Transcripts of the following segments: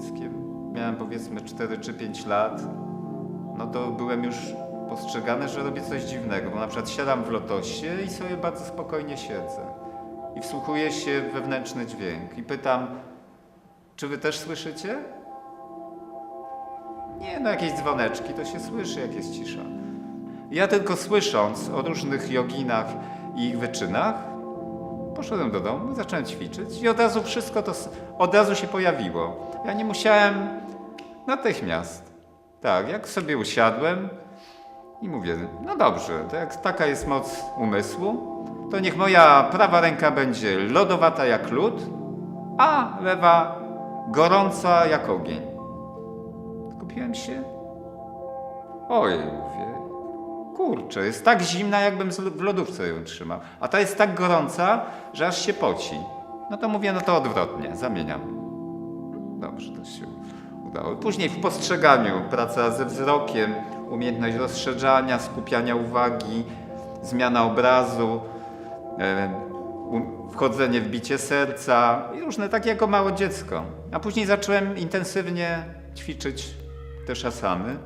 dzieckiem. Miałem powiedzmy 4 czy 5 lat. No to byłem już postrzegany, że robię coś dziwnego, bo na przykład siadam w lotosie i sobie bardzo spokojnie siedzę. I wsłuchuję się w wewnętrzny dźwięk i pytam, czy wy też słyszycie? Nie, no jakieś dzwoneczki, to się słyszy, jak jest cisza. Ja tylko słysząc o różnych joginach i ich wyczynach, poszedłem do domu, zacząłem ćwiczyć i od razu wszystko to, od razu się pojawiło. Ja nie musiałem natychmiast. Tak, jak sobie usiadłem i mówię, no dobrze, to jak taka jest moc umysłu, to niech moja prawa ręka będzie lodowata jak lód, a lewa gorąca jak ogień. Skupiłem się. Oj, mówię, kurczę, jest tak zimna, jakbym w lodówce ją trzymał. A ta jest tak gorąca, że aż się poci. No to mówię, no to odwrotnie, zamieniam. Dobrze, to się udało. Później w postrzeganiu, praca ze wzrokiem, umiejętność rozszerzania, skupiania uwagi, zmiana obrazu, wchodzenie w bicie serca i różne takie jako małe dziecko. A później zacząłem intensywnie ćwiczyć te szasany.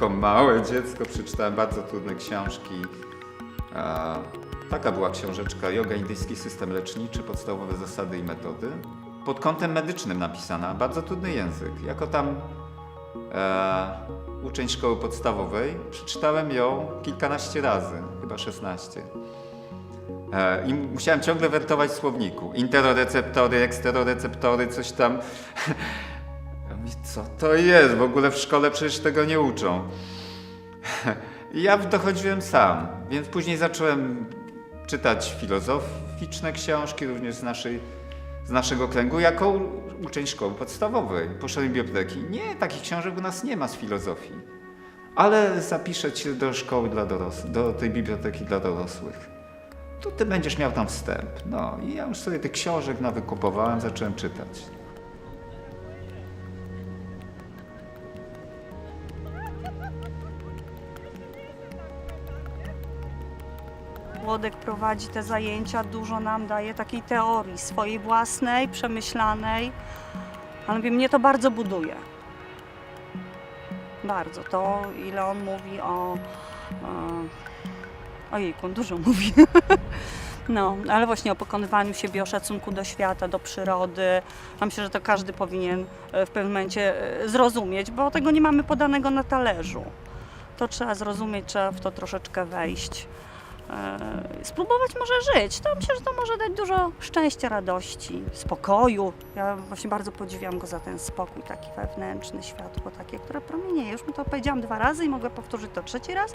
Jako małe dziecko przeczytałem bardzo trudne książki. Taka była książeczka Yoga Indyjski System Leczniczy, podstawowe zasady i metody. Pod kątem medycznym napisana, bardzo trudny język. Jako tam e, uczeń szkoły podstawowej przeczytałem ją kilkanaście razy, chyba 16. E, I musiałem ciągle wertować w słowniku. Interoreceptory, eksteroreceptory, coś tam. Co to jest? W ogóle w szkole przecież tego nie uczą. Ja dochodziłem sam, więc później zacząłem czytać filozoficzne książki, również z, naszej, z naszego kręgu, jako uczeń szkoły podstawowej. Poszedłem do biblioteki. Nie, takich książek u nas nie ma z filozofii. Ale zapiszę cię do szkoły dla dorosłych, do tej biblioteki dla dorosłych. Tu ty będziesz miał tam wstęp. No i ja już sobie tych książek nawykupowałem, zacząłem czytać. Włodek prowadzi te zajęcia, dużo nam daje takiej teorii swojej własnej, przemyślanej, ale mnie to bardzo buduje. Bardzo. To, ile on mówi o... o ojejku, on dużo mówi. No, ale właśnie o pokonywaniu siebie, o szacunku do świata, do przyrody. Myślę, że to każdy powinien e, w pewnym momencie e, zrozumieć, bo tego nie mamy podanego na talerzu. To trzeba zrozumieć, trzeba w to troszeczkę wejść e, spróbować może żyć. To myślę, że to może dać dużo szczęścia, radości, spokoju. Ja właśnie bardzo podziwiam go za ten spokój taki wewnętrzny, światło takie, które promienieje. Już mi to powiedziałam dwa razy i mogę powtórzyć to trzeci raz.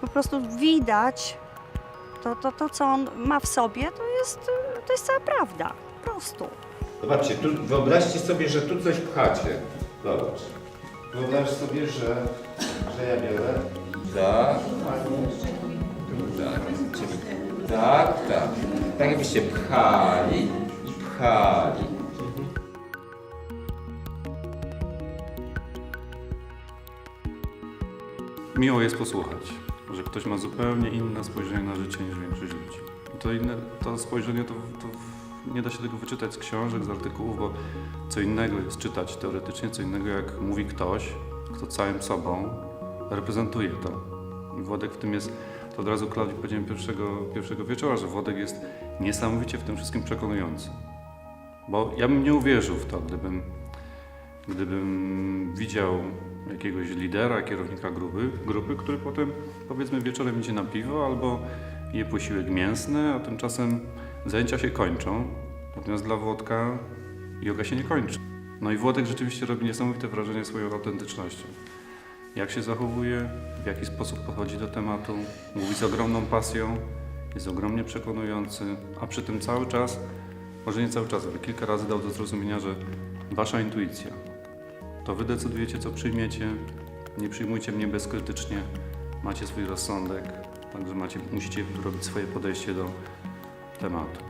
Po prostu widać to, to, to co on ma w sobie, to jest, e, to jest cała prawda. Po prostu. Zobaczcie, tu, wyobraźcie sobie, że tu coś pchacie. Zobacz. Wyobraź sobie, że, że ja biorę. Tak. Tak. Ciebie- Tak, tak. Tak jakbyście pchali i pchali. Miło jest posłuchać, że ktoś ma zupełnie inne spojrzenie na życie niż większość ludzi. To, inne, to spojrzenie to, to nie da się tego wyczytać z książek, z artykułów, bo co innego jest czytać teoretycznie, co innego jak mówi ktoś, kto całym sobą reprezentuje to. I Włodek w tym jest, to od razu Klaudii powiedziałem pierwszego, pierwszego wieczora, że Włodek jest niesamowicie w tym wszystkim przekonujący. Bo ja bym nie uwierzył w to, gdybym gdybym widział jakiegoś lidera, kierownika grupy, grupy, który potem powiedzmy wieczorem idzie na piwo albo je posiłek mięsny, a tymczasem zajęcia się kończą. Natomiast dla Włodka yoga się nie kończy. No i Włodek rzeczywiście robi niesamowite wrażenie swoją autentycznością. Jak się zachowuje, w jaki sposób podchodzi do tematu, mówi z ogromną pasją, jest ogromnie przekonujący, a przy tym cały czas, może nie cały czas, ale kilka razy dał do zrozumienia, że wasza intuicja, to wy decydujecie, co przyjmiecie, nie przyjmujcie mnie bezkrytycznie, macie swój rozsądek, także macie, musicie robić swoje podejście do tematu.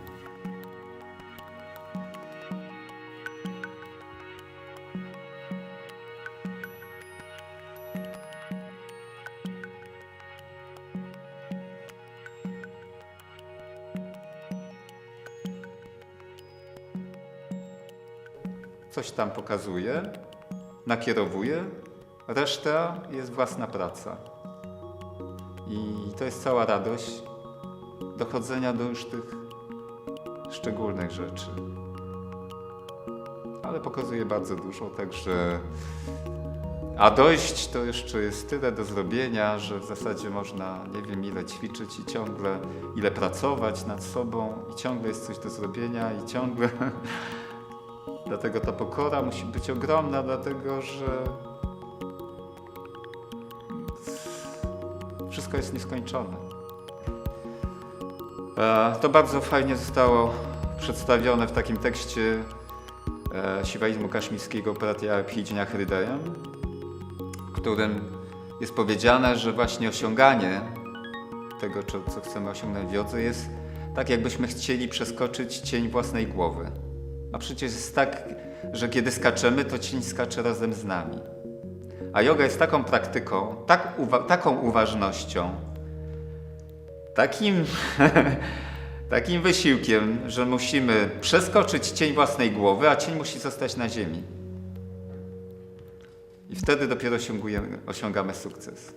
Coś tam pokazuje, nakierowuje, reszta jest własna praca. I to jest cała radość dochodzenia do już tych szczególnych rzeczy. Ale pokazuje bardzo dużo, także. A dojść to jeszcze jest tyle do zrobienia, że w zasadzie można nie wiem ile ćwiczyć i ciągle, ile pracować nad sobą, i ciągle jest coś do zrobienia, i ciągle. Dlatego ta pokora musi być ogromna, dlatego że wszystko jest nieskończone. E, To bardzo fajnie zostało przedstawione w takim tekście e, siwaizmu kaszmirskiego Pratia Abhidzenia Hrydajem, w którym jest powiedziane, że właśnie osiąganie tego, co chcemy osiągnąć w jodze, jest tak, jakbyśmy chcieli przeskoczyć cień własnej głowy. A przecież jest tak, że kiedy skaczemy, to cień skacze razem z nami. A yoga jest taką praktyką, tak uwa- taką uważnością, takim, takim wysiłkiem, że musimy przeskoczyć cień własnej głowy, a cień musi zostać na ziemi. I wtedy dopiero osiągamy sukces.